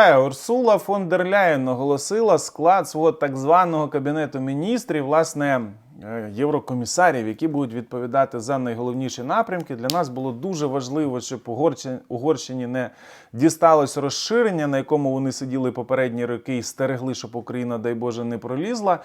Урсула фон дер Ляєн оголосила склад свого так званого кабінету міністрів, власне, е, єврокомісарів, які будуть відповідати за найголовніші напрямки. Для нас було дуже важливо, щоб Угорщині не дісталось розширення, на якому вони сиділи попередні роки і стерегли, щоб Україна, дай Боже, не пролізла.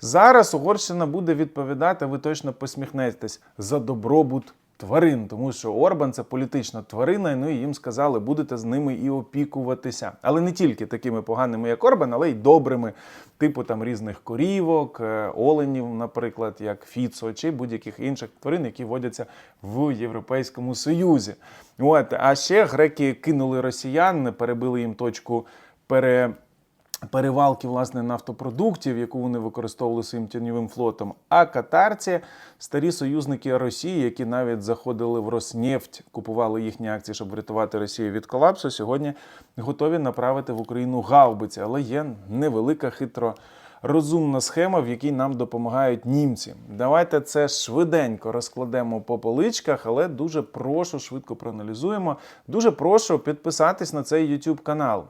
Зараз Угорщина буде відповідати, ви точно посміхнетесь, за добробут тварин, тому що Орбан це політична тварина, ну і їм сказали, будете з ними і опікуватися. Але не тільки такими поганими, як Орбан, але й добрими, типу там різних корівок, е, оленів, наприклад, як Фіцо, чи будь-яких інших тварин, які водяться в Європейському Союзі. От, а ще греки кинули росіян, перебили їм точку пере перевалки власне нафтопродуктів, яку вони використовували своїм тіньовим флотом. А катарці старі союзники Росії, які навіть заходили в Роснефть, купували їхні акції, щоб врятувати Росію від колапсу. Сьогодні готові направити в Україну гаубиці, але є невелика хитро. Розумна схема, в якій нам допомагають німці. Давайте це швиденько розкладемо по поличках, але дуже прошу швидко проаналізуємо. Дуже прошу підписатись на цей YouTube канал.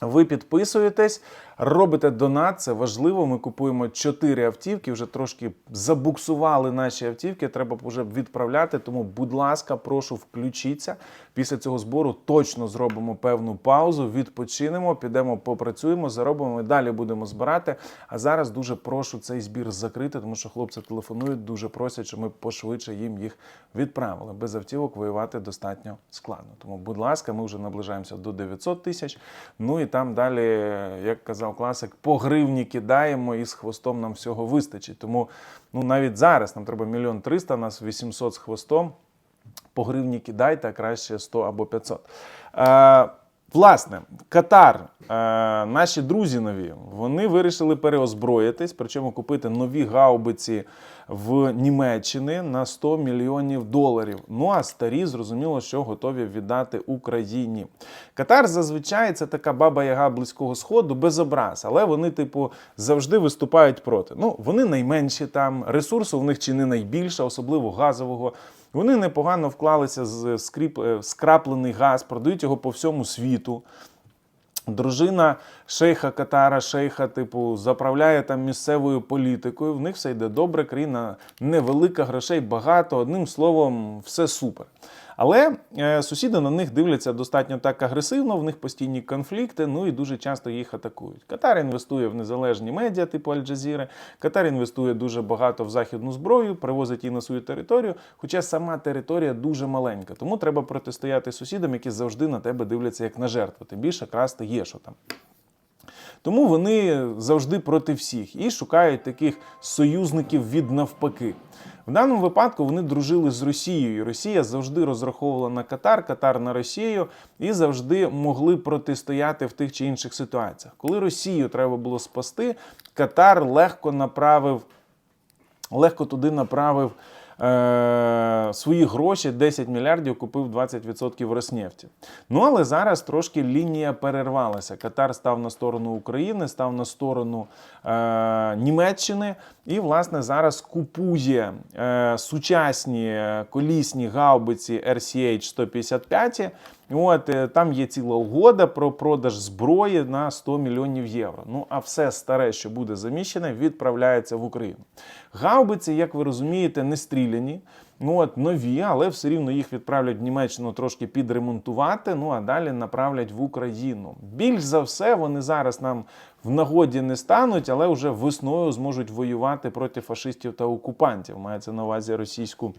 Ви підписуєтесь, робите донат, це важливо. Ми купуємо 4 автівки, вже трошки забуксували наші автівки. Треба вже відправляти. Тому, будь ласка, прошу включіться. Після цього збору точно зробимо певну паузу, відпочинемо, підемо, попрацюємо, заробимо і далі будемо збирати. А зараз дуже прошу цей збір закрити, тому що хлопці телефонують, дуже просять, щоб ми пошвидше їм їх відправили. Без автівок воювати достатньо складно. Тому, будь ласка, ми вже наближаємося до 900 тисяч. Ну і там далі, як казав класик, по гривні кидаємо і з хвостом нам всього вистачить. Тому ну навіть зараз нам треба мільйон триста, нас 800 з хвостом. По гривні кидайте, а краще 100 або 500. Е, власне, Катар, е, наші друзі нові, вони вирішили переозброїтись, причому купити нові гаубиці в Німеччини на 100 мільйонів доларів. Ну а старі зрозуміло, що готові віддати Україні. Катар зазвичай це така баба яга близького сходу без образ, але вони, типу, завжди виступають проти. Ну, вони найменші там, ресурсу в них чи не найбільше, особливо газового. Вони непогано вклалися з е, скраплений газ, продають його по всьому світу. Дружина шейха Катара, шейха, типу, заправляє там місцевою політикою. В них все йде добре, країна невелика, грошей багато. Одним словом, все супер. Але е, сусіди на них дивляться достатньо так агресивно, в них постійні конфлікти, ну і дуже часто їх атакують. Катар інвестує в незалежні медіа, типу Аль-Джазіри. Катар інвестує дуже багато в західну зброю, привозить її на свою територію. Хоча сама територія дуже маленька. Тому треба протистояти сусідам, які завжди на тебе дивляться як на жертву. Тим більше красти є що там. Тому вони завжди проти всіх і шукають таких союзників від навпаки. В даному випадку вони дружили з Росією. Росія завжди розраховувала на Катар, Катар на Росію і завжди могли протистояти в тих чи інших ситуаціях. Коли Росію треба було спасти, Катар легко направив, легко туди направив. Е, свої гроші 10 мільярдів купив 20% Роснефті. Ну але зараз трошки лінія перервалася. Катар став на сторону України, став на сторону е, Німеччини, і власне зараз купує е, сучасні колісні гаубиці RCH 155. От е, там є ціла угода про продаж зброї на 100 мільйонів євро. Ну а все старе, що буде заміщене, відправляється в Україну. Гаубиці, як ви розумієте, не стріляні. Ну от нові, але все рівно їх відправлять в Німеччину трошки підремонтувати. Ну а далі направлять в Україну. Більш за все, вони зараз нам в нагоді не стануть, але вже весною зможуть воювати проти фашистів та окупантів. Мається на увазі російську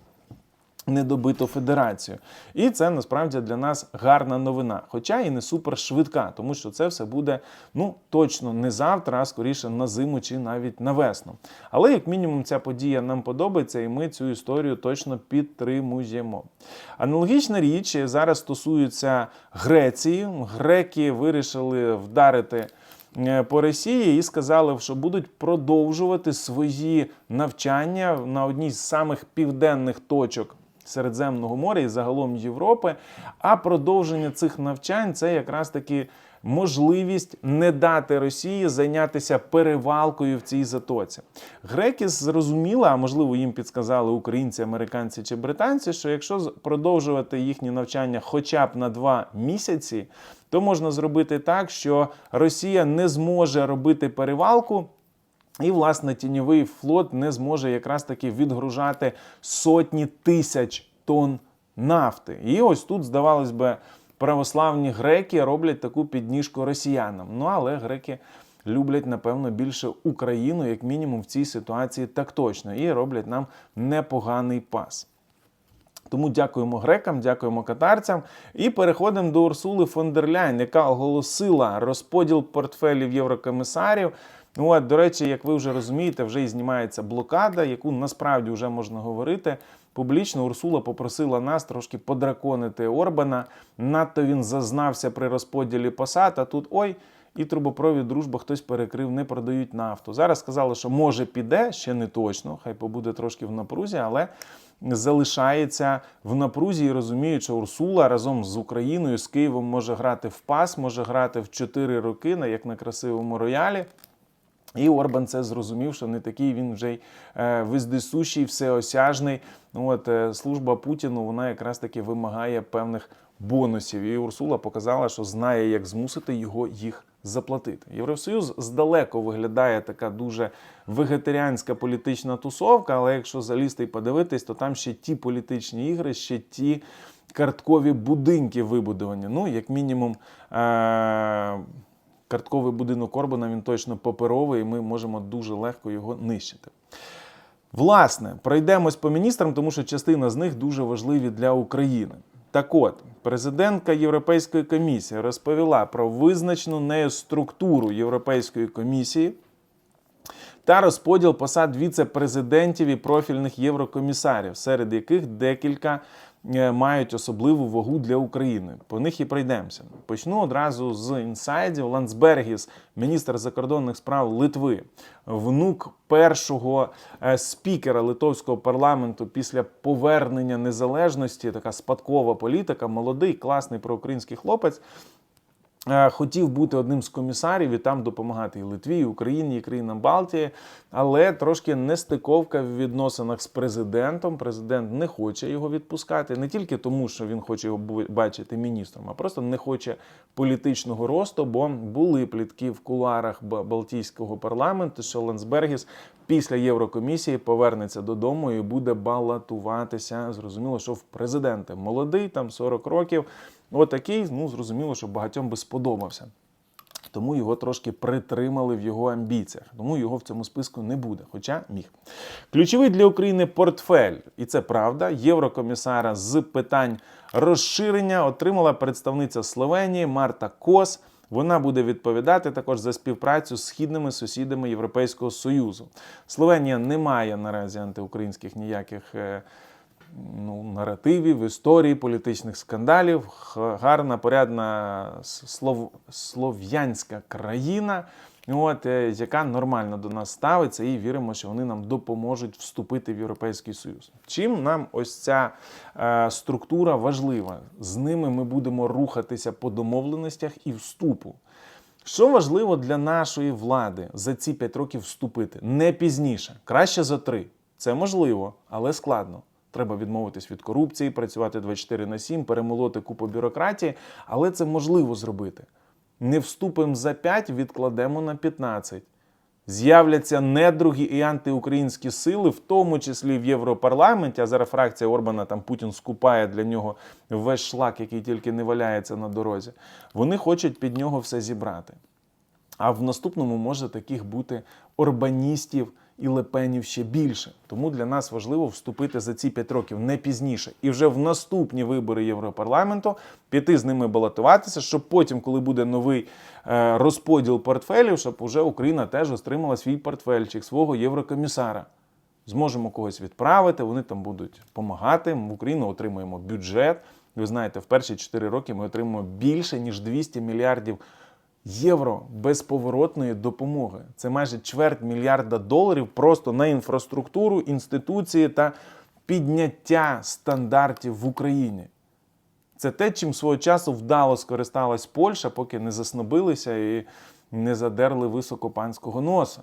недобиту федерацію. І це насправді для нас гарна новина, хоча і не супер швидка, тому що це все буде ну точно не завтра, а скоріше на зиму чи навіть на весну. Але як мінімум ця подія нам подобається, і ми цю історію точно підтримуємо. Аналогічна річ зараз стосується Греції. Греки вирішили вдарити. е, По Росії і сказали, що будуть продовжувати свої навчання на одній з самих південних точок Середземного моря і загалом Європи. А продовження цих навчань це якраз таки можливість не дати Росії зайнятися перевалкою в цій затоці. Греки зрозуміли, а можливо їм підсказали українці, американці чи британці, що якщо продовжувати їхні навчання хоча б на два місяці, то можна зробити так, що Росія не зможе робити перевалку. І, власне, тіньовий флот не зможе якраз таки відгружати сотні тисяч тонн нафти. І ось тут, здавалось би, православні греки роблять таку підніжку росіянам. Ну але греки люблять, напевно, більше Україну, як мінімум, в цій ситуації так точно, і роблять нам непоганий пас. Тому дякуємо грекам, дякуємо катарцям. І переходимо до Урсули фон дер Ляйн, яка оголосила розподіл портфелів єврокомісарів. От, до речі, як ви вже розумієте, вже і знімається блокада, яку насправді вже можна говорити. Публічно Урсула попросила нас трошки подраконити Орбана. Надто він зазнався при розподілі посад. А тут ой, і трубопровід дружба хтось перекрив, не продають нафту. Зараз сказали, що може піде, ще не точно, хай побуде трошки в напрузі, але залишається в напрузі і розуміють, що Урсула разом з Україною, з Києвом може грати в пас, може грати в 4 роки, як на красивому роялі. І Орбан це зрозумів, що не такий він вже й е, вездесущий, всеосяжний. Ну, от, е, служба Путіну вона якраз таки вимагає певних бонусів. І Урсула показала, що знає, як змусити його їх заплатити. Євросоюз здалеку виглядає така дуже вегетаріанська політична тусовка, але якщо залізти і подивитись, то там ще ті політичні ігри, ще ті карткові будинки вибудовані. Ну, як мінімум. Е- Картковий будинок Орбана він точно паперовий, і ми можемо дуже легко його нищити. Власне, пройдемось по міністрам, тому що частина з них дуже важливі для України. Так от, президентка Європейської комісії розповіла про визначену нею структуру Європейської комісії та розподіл посад віце-президентів і профільних єврокомісарів, серед яких декілька мають особливу вагу для України. По них і пройдемося. Почну одразу з інсайдів. Ландсбергіс, міністр закордонних справ Литви, внук першого е, спікера литовського парламенту після повернення незалежності, така спадкова політика, молодий, класний проукраїнський хлопець. Е, Хотів бути одним з комісарів і там допомагати і Литві, і Україні, і країнам Балтії, але трошки нестиковка в відносинах з президентом. Президент не хоче його відпускати не тільки тому, що він хоче його бачити міністром, а просто не хоче політичного росту, бо були плітки в куларах Балтійського парламенту, що Ландсбергіс після Єврокомісії повернеться додому і буде балотуватися. Зрозуміло, що в президенти молодий, там 40 років. Отакий, ну зрозуміло, що багатьом би сподобався. Тому його трошки притримали в його амбіціях. Тому його в цьому списку не буде, хоча міг. Ключовий для України портфель, і це правда. Єврокомісара з питань розширення отримала представниця Словенії Марта Кос. Вона буде відповідати також за співпрацю з східними сусідами Європейського Союзу. Словенія не має наразі антиукраїнських ніяких. Ну, наративів, історії, політичних скандалів. Гарна, порядна слов... слов'янська країна, от, е, яка нормально до нас ставиться, і віримо, що вони нам допоможуть вступити в Європейський Союз. Чим нам ось ця е, структура важлива? З ними ми будемо рухатися по домовленостях і вступу. Що важливо для нашої влади за ці 5 років вступити? Не пізніше, краще за 3. Це можливо, але складно. Треба відмовитись від корупції, працювати 24 на 7, перемолоти купу бюрократії, але це можливо зробити. Не вступимо за 5, відкладемо на 15. З'являться недругі і антиукраїнські сили, в тому числі в Європарламенті. А зараз фракція Орбана там Путін скупає для нього весь шлак, який тільки не валяється на дорозі. Вони хочуть під нього все зібрати. А в наступному може таких бути орбаністів і лепенів ще більше. Тому для нас важливо вступити за ці 5 років не пізніше. І вже в наступні вибори Європарламенту піти з ними балотуватися, щоб потім, коли буде новий е, розподіл портфелів, щоб уже Україна теж отримала свій портфельчик, свого єврокомісара. Зможемо когось відправити, вони там будуть допомагати. В Україну отримуємо бюджет. Ви знаєте, в перші 4 роки ми отримуємо більше ніж 200 мільярдів євро безповоротної допомоги. Це майже чверть мільярда доларів просто на інфраструктуру, інституції та підняття стандартів в Україні. Це те, чим свого часу вдало скористалась Польща, поки не заснобилися і не задерли високо панського носа.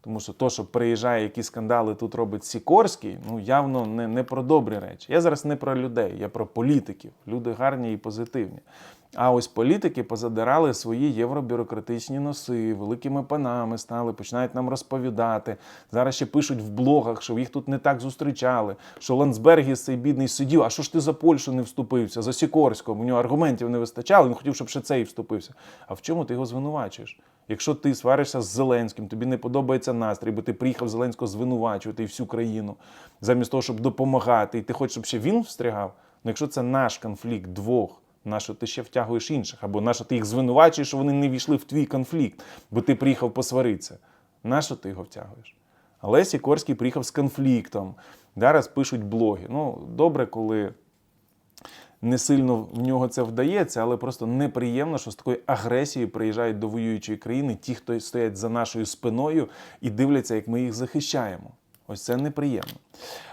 Тому що то, що приїжджає, які скандали тут робить Сікорський, ну явно не, не про добрі речі. Я зараз не про людей, я про політиків. Люди гарні і позитивні. А ось політики позадирали свої євробюрократичні носи, великими панами стали, починають нам розповідати. Зараз ще пишуть в блогах, що їх тут не так зустрічали, що Ландсбергіс цей бідний сидів. А що ж ти за Польщу не вступився? За Сікорського? У нього аргументів не вистачало, він хотів, щоб ще цей вступився. А в чому ти його звинувачуєш? Якщо ти сваришся з Зеленським, тобі не подобається настрій, бо ти приїхав Зеленського звинувачувати і всю країну, замість того, щоб допомагати, і ти хочеш, щоб ще він встрягав. Ну якщо це наш конфлікт двох, на що ти ще втягуєш інших, або на що ти їх звинувачуєш, що вони не війшли в твій конфлікт, бо ти приїхав посваритися. На що ти його втягуєш? Але Сікорський приїхав з конфліктом. Зараз пишуть блоги. Ну, добре, коли не сильно в нього це вдається, але просто неприємно, що з такою агресією приїжджають до воюючої країни ті, хто стоять за нашою спиною і дивляться, як ми їх захищаємо. Ось це неприємно.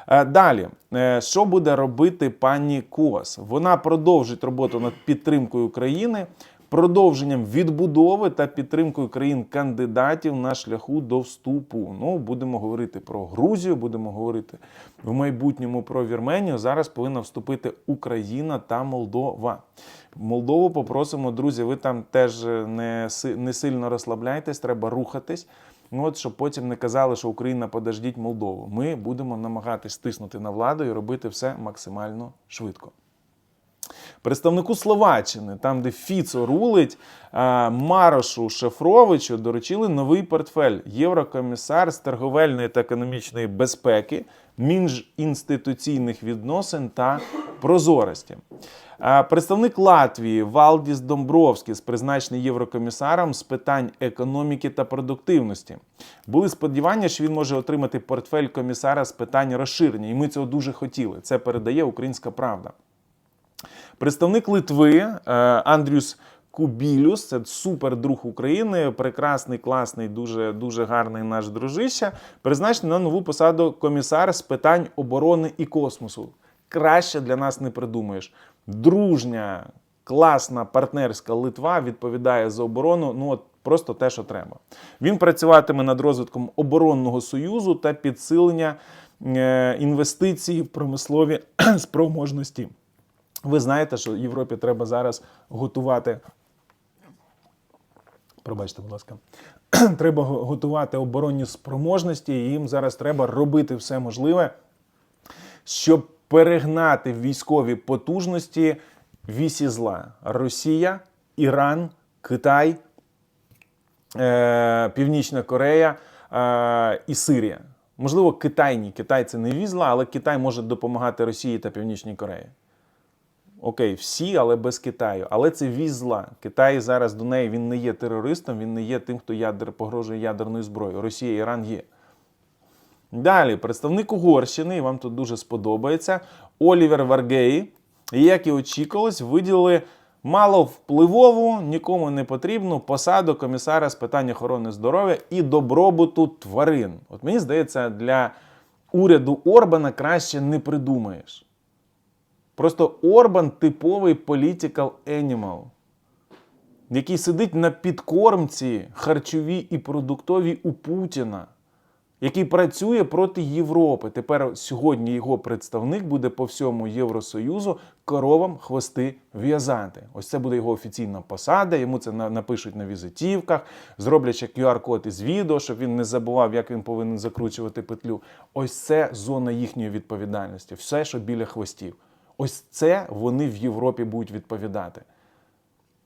Е, Далі, Е, що буде робити пані Кос? Вона продовжить роботу над підтримкою України, продовженням відбудови та підтримкою країн-кандидатів на шляху до вступу. Ну, будемо говорити про Грузію, будемо говорити в майбутньому про Вірменію. Зараз повинна вступити Україна та Молдова. Молдову попросимо, друзі, ви там теж не, не сильно розслабляйтесь, треба рухатись. Ну от щоб потім не казали, що Україна подождіть Молдову. Ми будемо намагатись стиснути на владу і робити все максимально швидко. Представнику Словаччини, там, де Фіцо рулить, Марошу Шефровичу доручили новий портфель Єврокомісар з торговельної та економічної безпеки, міжінституційних відносин та прозорості. Представник Латвії Валдіс Домбровський, призначений єврокомісаром з питань економіки та продуктивності. Були сподівання, що він може отримати портфель комісара з питань розширення, і ми цього дуже хотіли. Це передає Українська Правда. Представник Литви е, Андрюс Кубілюс, це супер друг України, прекрасний, класний, дуже, дуже гарний наш дружище, призначений на нову посаду комісара з питань оборони і космосу. Краще для нас не придумаєш. Дружня, класна партнерська Литва відповідає за оборону. Ну от просто те, що треба. Він працюватиме над розвитком оборонного союзу та підсилення е, інвестицій в промислові спроможності. Ви знаєте, що Європі треба зараз готувати. Пробачте, будь ласка. треба готувати оборонні спроможності, і їм зараз треба робити все можливе, щоб перегнати військові потужності вісі зла: Росія, Іран, Китай, е, Північна Корея е, і Сирія. Можливо, Китай ні. Китай це не віз зла, але Китай може допомагати Росії та Північній Кореї. Окей, всі, але без Китаю. Але це віз зла. Китай зараз до неї він не є терористом, він не є тим, хто ядер, погрожує ядерною зброєю. Росія, Іран є. Далі, представник Угорщини, і вам тут дуже сподобається, Олівер Варгеї, як і очікувалось, виділили маловпливову, нікому не потрібну посаду комісара з питань охорони здоров'я і добробуту тварин. От мені здається, для уряду Орбана краще не придумаєш. Просто Орбан типовий political animal, який сидить на підкормці харчовій і продуктовій у Путіна, який працює проти Європи. Тепер сьогодні його представник буде по всьому Євросоюзу коровам хвости в'язати. Ось це буде його офіційна посада. Йому це напишуть на візитівках, зроблять ще QR-код із відео, щоб він не забував, як він повинен закручувати петлю. Ось це зона їхньої відповідальності. Все, що біля хвостів. Ось це вони в Європі будуть відповідати.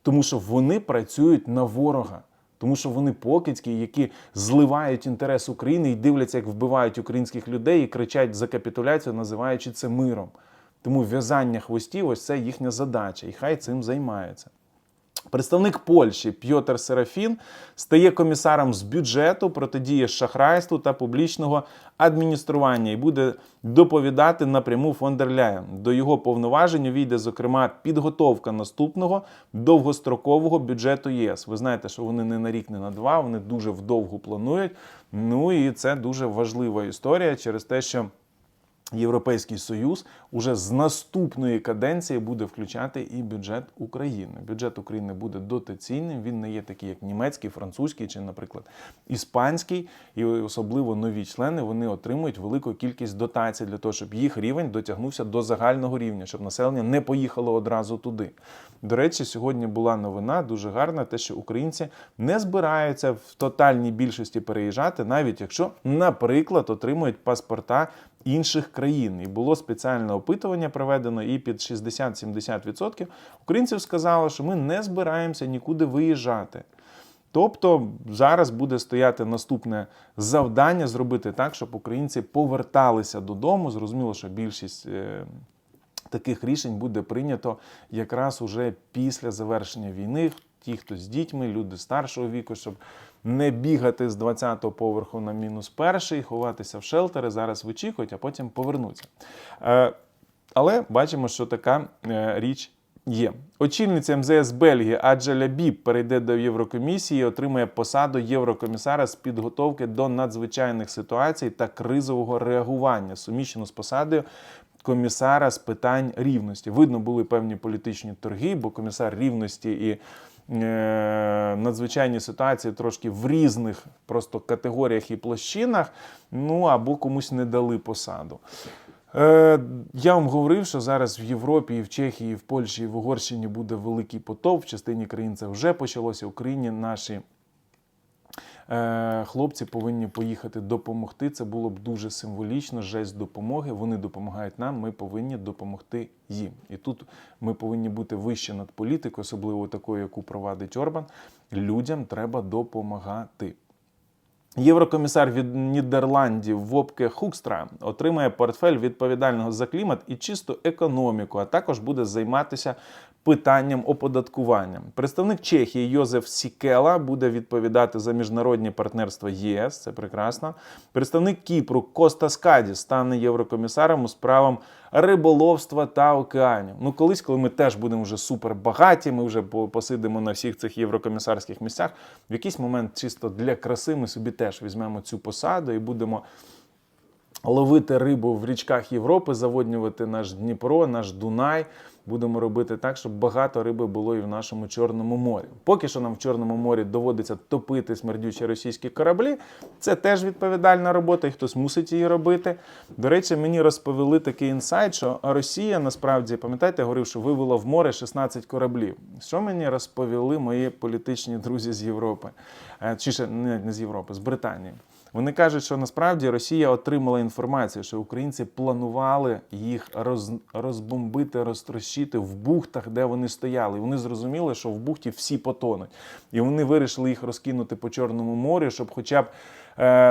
Тому що вони працюють на ворога. Тому що вони покидьки, які зливають інтерес України і дивляться, як вбивають українських людей і кричать за капітуляцію, називаючи це миром. Тому в'язання хвостів ось це їхня задача, і хай цим займаються. Представник Польщі Пьотр Серафін стає комісаром з бюджету, протидії шахрайству та публічного адміністрування і буде доповідати напряму фон дер Ляєн. До його повноважень увійде, зокрема, підготовка наступного довгострокового бюджету ЄС. Ви знаєте, що вони не на рік, не на два, вони дуже вдовго планують. Ну і це дуже важлива історія через те, що. Європейський Союз уже з наступної каденції буде включати і бюджет України. Бюджет України буде дотаційним. Він не є такий, як німецький, французький чи, наприклад, іспанський, і особливо нові члени вони отримують велику кількість дотацій для того, щоб їх рівень дотягнувся до загального рівня, щоб населення не поїхало одразу туди. До речі, сьогодні була новина дуже гарна, те, що українці не збираються в тотальній більшості переїжджати, навіть якщо, наприклад, отримують паспорта інших країн. І було спеціальне опитування проведено, і під 60-70% українців сказали, що ми не збираємося нікуди виїжджати. Тобто зараз буде стояти наступне завдання зробити так, щоб українці поверталися додому. Зрозуміло, що більшість е, таких рішень буде прийнято якраз уже після завершення війни. Ті, хто з дітьми, люди старшого віку, щоб не бігати з 20-го поверху на мінус перший, ховатися в шелтери, зараз вичікують, а потім повернуться. Е, Але бачимо, що така е, річ є. Очільниця МЗС Бельгії Аджеля Біб перейде до Єврокомісії, і отримає посаду Єврокомісара з підготовки до надзвичайних ситуацій та кризового реагування, суміщено з посадою комісара з питань рівності. Видно, були певні політичні торги, бо комісар рівності і надзвичайні ситуації трошки в різних просто категоріях і площинах, ну або комусь не дали посаду. Е, я вам говорив, що зараз в Європі, і в Чехії, і в Польщі, і в Угорщині буде великий потоп. В частині країн це вже почалося. В Україні наші е, хлопці повинні поїхати допомогти. Це було б дуже символічно, Жесть допомоги. Вони допомагають нам, ми повинні допомогти їм. І тут ми повинні бути вище над політикою, особливо такою, яку провадить Орбан. Людям треба допомагати. Єврокомісар від Нідерландів Вопке Хукстра отримає портфель відповідального за клімат і чисту економіку, а також буде займатися питанням оподаткування. Представник Чехії Йозеф Сікела буде відповідати за міжнародні партнерства ЄС. Це прекрасно. Представник Кіпру Коста Скаді стане єврокомісаром у справам риболовства та океанів. Ну, колись, коли ми теж будемо вже супер багаті, ми вже посидимо на всіх цих єврокомісарських місцях. В якийсь момент, чисто для краси, ми собі теж візьмемо цю посаду і будемо ловити рибу в річках Європи, заводнювати наш Дніпро, наш Дунай. Будемо робити так, щоб багато риби було і в нашому Чорному морі. Поки що нам в Чорному морі доводиться топити смердючі російські кораблі. Це теж відповідальна робота, і хтось мусить її робити. До речі, мені розповіли такий інсайт, що Росія насправді, пам'ятаєте, я говорив, що вивела в море 16 кораблів. Що мені розповіли мої політичні друзі з Європи? Е, Чи ще не, з Європи, з Британії. Вони кажуть, що насправді Росія отримала інформацію, що українці планували їх роз, розбомбити, розтрощити в бухтах, де вони стояли. І вони зрозуміли, що в бухті всі потонуть. І вони вирішили їх розкинути по Чорному морю, щоб хоча б,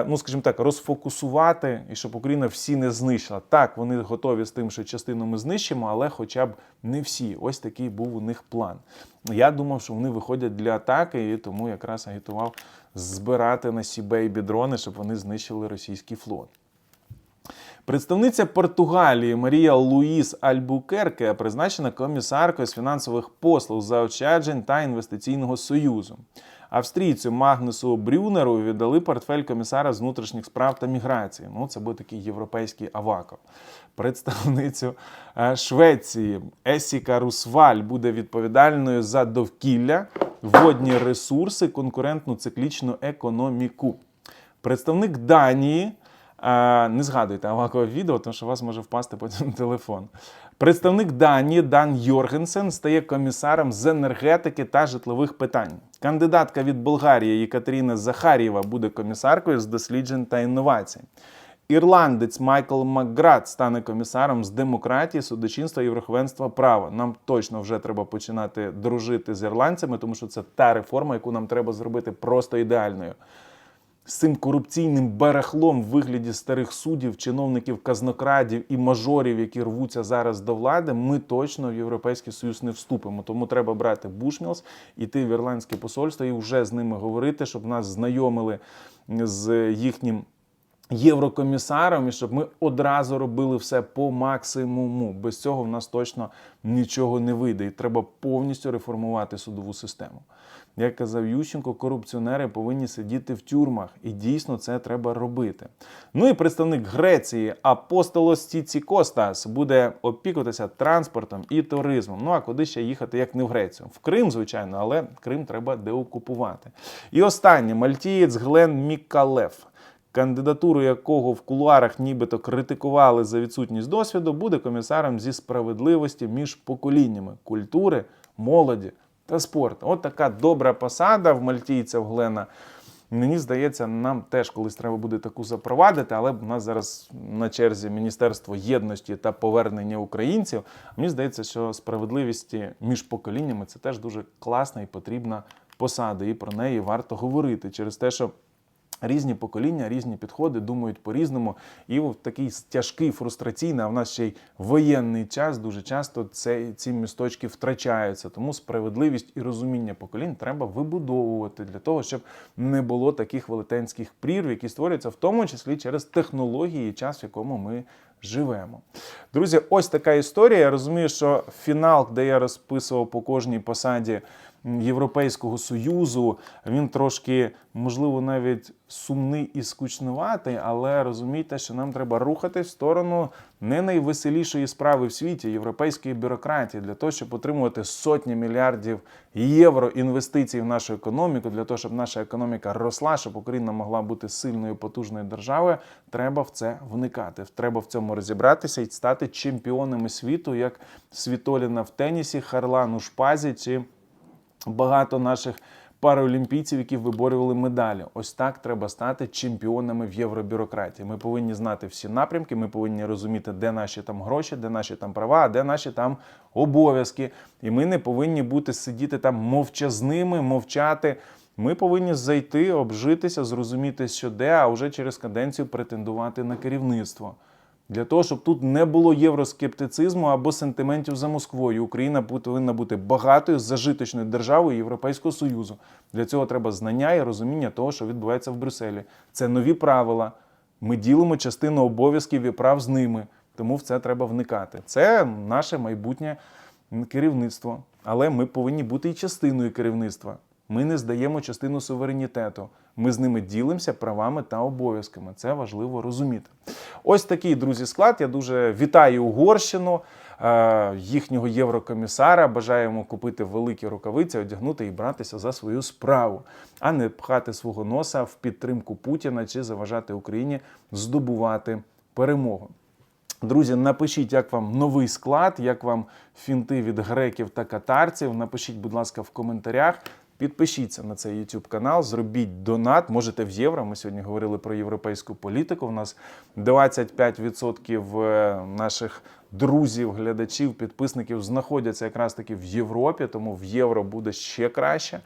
ну скажімо так, розфокусувати і щоб Україна всі не знищила. Так, вони готові з тим, що частину ми знищимо, але хоча б не всі. Ось такий був у них план. Я думав, що вони виходять для атаки, і тому якраз агітував збирати на Сібейбі дрони, щоб вони знищили російський флот. Представниця Португалії Марія Луїс Альбукерке призначена комісаркою з фінансових послуг заощаджень та інвестиційного союзу. Австрійцю Магнусу Брюнеру віддали портфель комісара з внутрішніх справ та міграції. Ну, це буде такий європейський аваков. Представницю е, Швеції Есіка Русваль буде відповідальною за довкілля, водні ресурси, конкурентну циклічну економіку. Представник Данії. е, Не згадуйте авакове відео, тому що у вас може впасти потім телефон. Представник Данії Дан Йоргенсен стає комісаром з енергетики та житлових питань. Кандидатка від Болгарії Єкатерина Захарєва буде комісаркою з досліджень та інновацій. Ірландець Майкл Макград стане комісаром з демократії, судочинства і верховенства права. Нам точно вже треба починати дружити з ірландцями, тому що це та реформа, яку нам треба зробити просто ідеальною. З цим корупційним барахлом в вигляді старих суддів, чиновників, казнокрадів і мажорів, які рвуться зараз до влади, ми точно в Європейський Союз не вступимо. Тому треба брати Бушмілс, іти в ірландське посольство і вже з ними говорити, щоб нас знайомили з їхнім єврокомісаром і щоб ми одразу робили все по максимуму. Без цього в нас точно нічого не вийде. І треба повністю реформувати судову систему. Як казав Ющенко, корупціонери повинні сидіти в тюрмах, і дійсно це треба робити. Ну і представник Греції Апостолос Костас буде опікуватися транспортом і туризмом. Ну а куди ще їхати, як не в Грецію? В Крим, звичайно, але Крим треба деокупувати. І останнє мальтієць Глен Мікалев кандидатуру якого в кулуарах нібито критикували за відсутність досвіду, буде комісаром зі справедливості між поколіннями культури, молоді та спорту. От така добра посада в мальтійця в Глена. Мені здається, нам теж колись треба буде таку запровадити, але в нас зараз на черзі Міністерство єдності та повернення українців. Мені здається, що справедливість між поколіннями це теж дуже класна і потрібна посада, і про неї варто говорити через те, що. Різні покоління, різні підходи думають по-різному, і в такий тяжкий, фрустраційний, а в нас ще й воєнний час дуже часто це, ці місточки втрачаються. Тому справедливість і розуміння поколінь треба вибудовувати для того, щоб не було таких велетенських прірв, які створюються в тому числі через технології час, в якому ми живемо. Друзі, ось така історія. Я розумію, що фінал, де я розписував по кожній посаді. Європейського союзу він трошки, можливо, навіть сумний і скучнуватий, але розумійте, що нам треба рухати в сторону не найвеселішої справи в світі європейської бюрократії для того, щоб отримувати сотні мільярдів євро інвестицій в нашу економіку, для того, щоб наша економіка росла, щоб Україна могла бути сильною потужною державою. Треба в це вникати. Треба в цьому розібратися і стати чемпіонами світу, як Світоліна в тенісі, Харлан у шпазі чи багато наших параолімпійців, які виборювали медалі. Ось так треба стати чемпіонами в євробюрократії. Ми повинні знати всі напрямки, ми повинні розуміти, де наші там гроші, де наші там права, а де наші там обов'язки. І ми не повинні бути сидіти там мовчазними, мовчати. Ми повинні зайти, обжитися, зрозуміти, що де, а вже через каденцію претендувати на керівництво. Для того, щоб тут не було євроскептицизму або сентиментів за Москвою, Україна повинна бути багатою зажиточною державою Європейського Союзу. Для цього треба знання і розуміння того, що відбувається в Брюсселі. Це нові правила. Ми ділимо частину обов'язків і прав з ними, тому в це треба вникати. Це наше майбутнє керівництво. Але ми повинні бути і частиною керівництва. Ми не здаємо частину суверенітету. Ми з ними ділимося правами та обов'язками. Це важливо розуміти. Ось такий друзі склад. Я дуже вітаю Угорщину, е, їхнього єврокомісара. Бажаємо купити великі рукавиці, одягнути і братися за свою справу, а не пхати свого носа в підтримку Путіна чи заважати Україні здобувати перемогу. Друзі, напишіть, як вам новий склад, як вам фінти від греків та катарців. Напишіть, будь ласка, в коментарях. Підпишіться на цей YouTube канал, зробіть донат. Можете в євро. Ми сьогодні говорили про європейську політику. У нас 25% е, наших друзів, глядачів, підписників знаходяться якраз таки в Європі, тому в євро буде ще краще.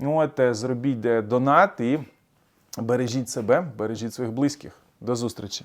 От е, зробіть е, донат і бережіть себе, бережіть своїх близьких. До зустрічі.